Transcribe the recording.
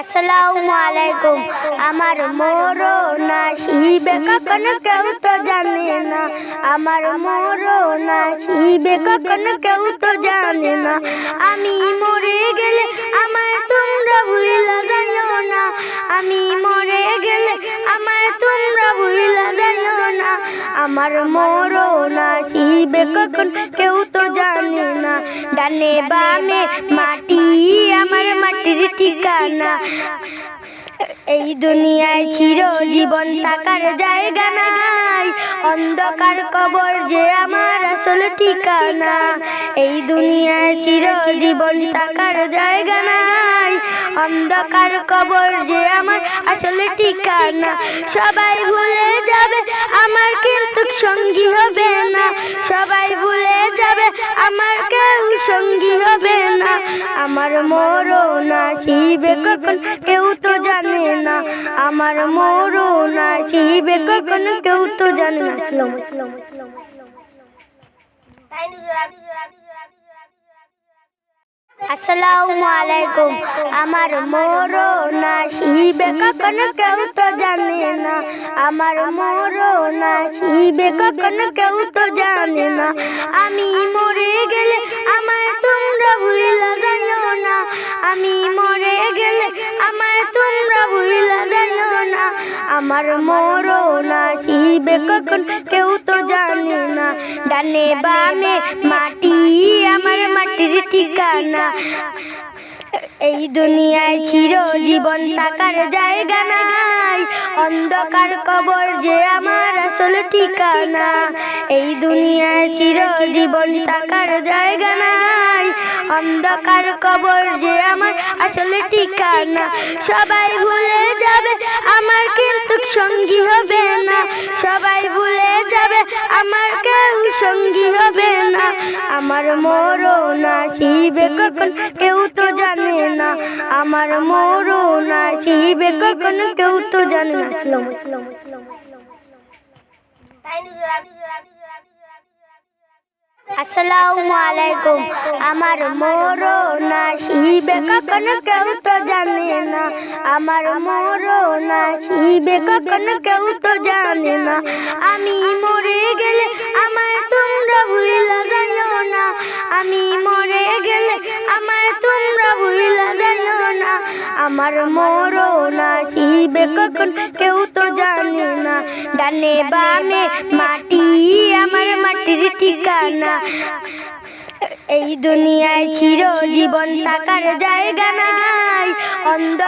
আসসালামু আলাইকুম। আমার মরণ আসিবে কখন কেউ তো জানে না। আমার মরণ আসিবে কখন কেউ তো জানে না। আমি মরে গেলে আমায় তোমরা ভুলা যাইও না। আমি মরে গেলে আমায় তোমরা ভুলা যাইও না। আমার মরণ আসিবে কখন কেউ তো জানে না। ডানে বামে মাটি ঠিকানা। এই দুনিয়ায় চির জীবন থাকার জায়গা নাই। অন্ধকার কবর যে আমার আসলে ঠিকানা। এই দুনিয়ায় চির জীবন থাকার জায়গা নাই। অন্ধকার কবর যে আমার আসলে ঠিকানা। সবাই ভুলে যাবে, আমার কিন্তু সঙ্গী হবে না। সবাই ভুলে যাবে, আমার কেউ সঙ্গী হবে আমার মরণ আসিবে কখন? কেউ তো জানে না। আমার মরণ আসিবে কখন? কেউ তো জানে না। আসসালামু আলাইকুম। আসসালামু আলাইকুম। আমার মরণ আসিবে কখন? কেউ তো জানে না। আমার মরণ আসিবে কখন? কেউ তো জানে না। আমি মরে আমি মরে গেলে আমায় তোমরা ভুলা যাইও না। আমার মরণ আসিবে কখন? কেউ তো জানে না। ডানে বামে মাটি, আমার মাটির ঠিকানা। এই দুনিয়ায় চির জীবন থাকার জায়গা নাই। অন্ধকার কবর যে আমার আসলে ঠিকানা। এই দুনিয়ায় চির জীবন থাকার জায়গা নাই। অন্ধকার কবর যে আমার আসলে ঠিকানা। সবাই ভুলে যাবে, আমার কিন্তু সঙ্গী হবে না। সবাই ভুলে যাবে, আমার কেউ সঙ্গী হবে না। আমার মরণ আসিবে কখন, কেউ তো জানে না। আমার মরণ আসিবে কখন, কেউ তো জানে না। আসসালামু আলাইকুম। আমার মরণ আসিবে কখন কেউ তো জানে না। আমার মরণ আসিবে কখন কেউ তো জানে না। আমি মরে গেলে আমায় তোমরা ভুলা যাইও না। আমি মরে গেলে আমায় তোমরা ভুলা যাইও না। আমার মরণ আসিবে কখন কেউ তো না ডানে বামে মাটি আমার মাটির ঠিকানা। এই দুনিয়ায় চির জীবন থাকার জায়গা নাই। অন্ধ